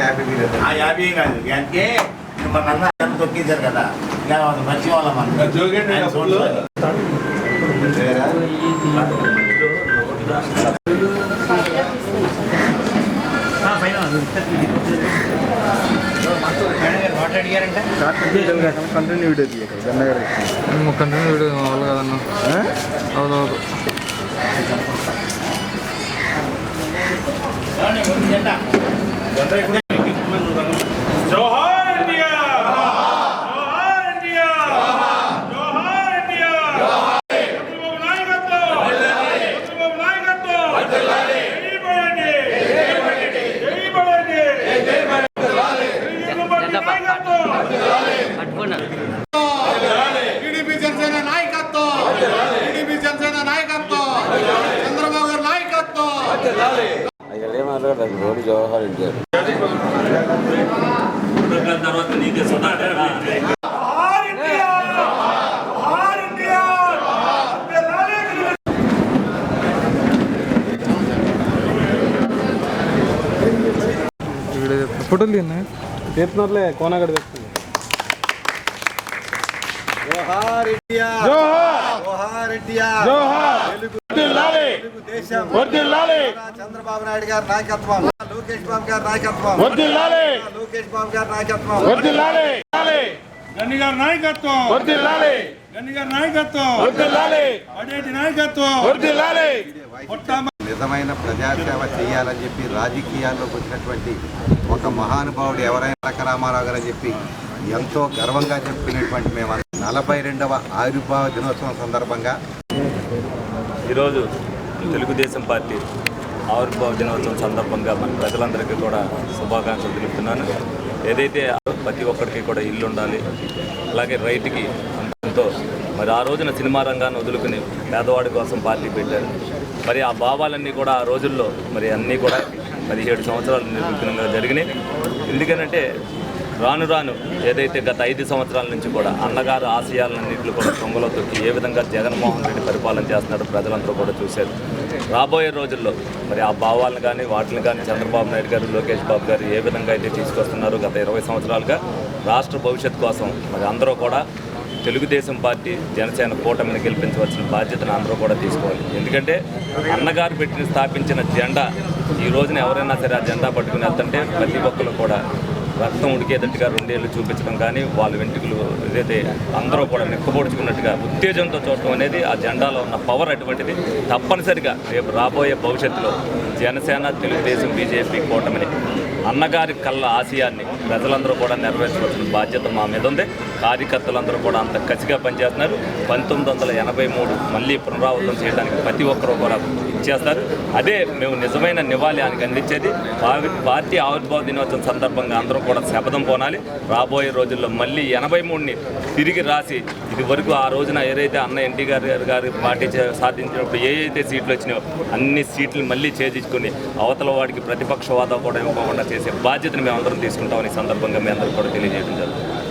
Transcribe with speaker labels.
Speaker 1: Happy feel అవుతాడు.
Speaker 2: ఆ యాభై కాదు అంటే మన అందరూ తొక్కించారు కదా ఇలా వాళ్ళు మంచి వాళ్ళం
Speaker 1: ఆ
Speaker 3: కంటిన్యూ వీడియో తీయక గన్నగారు
Speaker 4: కంటిన్యూ వీడియో అవ్వాలి కదన్నా అవునవును
Speaker 2: చూడండి, ముందు జెండా.
Speaker 5: నాయకత్వం జోహార్ ఇండియా జోహార్ ఇండియా వందేలాలి తెలుగుదేశం
Speaker 4: వీడియో చెప్తా ఫోటోలు తీయన్నా తీస్తున్నారులే కోనగడ చెప్తుంది
Speaker 1: జోహార్ ఇండియా జోహార్ ఇండియా తెలుగు తెలుగు చంద్రబాబు నాయుడు గారి నాయకత్వం. లోకేష్ బాబు గారి నాయకత్వం. లోకేష్ బాబు గారి నాయకత్వం.
Speaker 5: గన్ని గారి నాయకత్వం. గన్ని గారి నాయకత్వం. అడేటి నాయకత్వం.
Speaker 1: నిజమైన ప్రజాసేవ చేయాలని చెప్పి రాజకీయాల్లోకి వచ్చినటువంటి ఒక మహానుభావుడు ఎవరైనా తారక రామారావు గారు అని చెప్పి ఎంతో గర్వంగా చెప్పుకునేటువంటి మేము నలభై రెండవ ఆవిర్భావ దినోత్సవం సందర్భంగా
Speaker 6: ఈరోజు తెలుగుదేశం పార్టీ ఆవిర్భావ దినోత్సవం సందర్భంగా మన ప్రజలందరికీ కూడా శుభాకాంక్షలు తెలుపుతున్నాను. ఏదైతే ప్రతి ఒక్కరికి కూడా ఇల్లు ఉండాలి అలాగే రైతుకి అంతంతో మరి ఆ రోజున సినిమా రంగాన్ని వదులుకుని పేదవాడి కోసం పార్టీ పెట్టారు. మరి ఆ భావాలన్నీ కూడా ఆ రోజుల్లో మరి అన్నీ కూడా పదిహేడు సంవత్సరాలు నిర్మితంగా జరిగినాయి. ఎందుకనంటే రాను రాను ఏదైతే గత ఐదు సంవత్సరాల నుంచి కూడా అన్నగారు ఆశయాలన్నింటిలో కూడా తొంగలో తొక్కి ఏ విధంగా జగన్మోహన్ రెడ్డి పరిపాలన చేస్తున్నారో ప్రజలందరూ కూడా చూశారు. రాబోయే రోజుల్లో మరి ఆ భావాలను కానీ వాటిని కానీ చంద్రబాబు నాయుడు గారు లోకేష్ బాబు గారు ఏ విధంగా అయితే తీసుకొస్తున్నారో గత ఇరవై సంవత్సరాలుగా రాష్ట్ర భవిష్యత్తు కోసం మరి అందరూ కూడా తెలుగుదేశం పార్టీ జనసేన కూటమిని గెలిపించవలసిన బాధ్యతను అందరూ కూడా తీసుకోవాలి. ఎందుకంటే అన్నగారు పెట్టిన స్థాపించిన జెండా ఈ రోజున ఎవరైనా సరే ఆ జెండా పట్టుకుని వెళ్తుంటే ప్రతి ఒక్కరు కూడా రక్తం ఉడికేటట్టుగా రెండేళ్ళు చూపించడం కానీ వాళ్ళ వెంట్రుకలు ఏదైతే అందరూ కూడా నిక్కబొడుచుకున్నట్టుగా ఉత్తేజంతో చూడటం అనేది ఆ జెండాలో ఉన్న పవర్ అటువంటిది. తప్పనిసరిగా రేపు రాబోయే భవిష్యత్తులో జనసేన తెలుగుదేశం బీజేపీ కూటమిని అన్నగారి కళ్ళ ఆశయాన్ని ప్రజలందరూ కూడా నెరవేర్చవలసిన బాధ్యత మా మీద ఉంది. కార్యకర్తలందరూ కూడా అంత కసిగా పనిచేస్తున్నారు. పంతొమ్మిది వందల ఎనభై మూడు మళ్ళీ పునరావృతం చేయడానికి ప్రతి ఒక్కరూ కూడా చేస్తారు. అదే మేము నిజమైన నివాళి ఆయనకి అందించేది పార్టీ ఆవిర్భావ దినోత్సవం సందర్భంగా అందరూ కూడా శపథం పోనాలి. రాబోయే రోజుల్లో మళ్ళీ ఎనభై మూడుని తిరిగి రాసి ఇది వరకు ఆ రోజున ఏదైతే అన్న ఎన్టీ గారి గారు పార్టీ సాధించినప్పుడు ఏ అయితే సీట్లు వచ్చినాయో అన్ని సీట్లు మళ్ళీ చేజించుకుని అవతల వాడికి ప్రతిపక్ష కూడా ఇవ్వకుండా చేసే బాధ్యతను మేమందరం తీసుకుంటామని ఈ సందర్భంగా మీ అందరూ కూడా తెలియజేయడం జరుగుతుంది.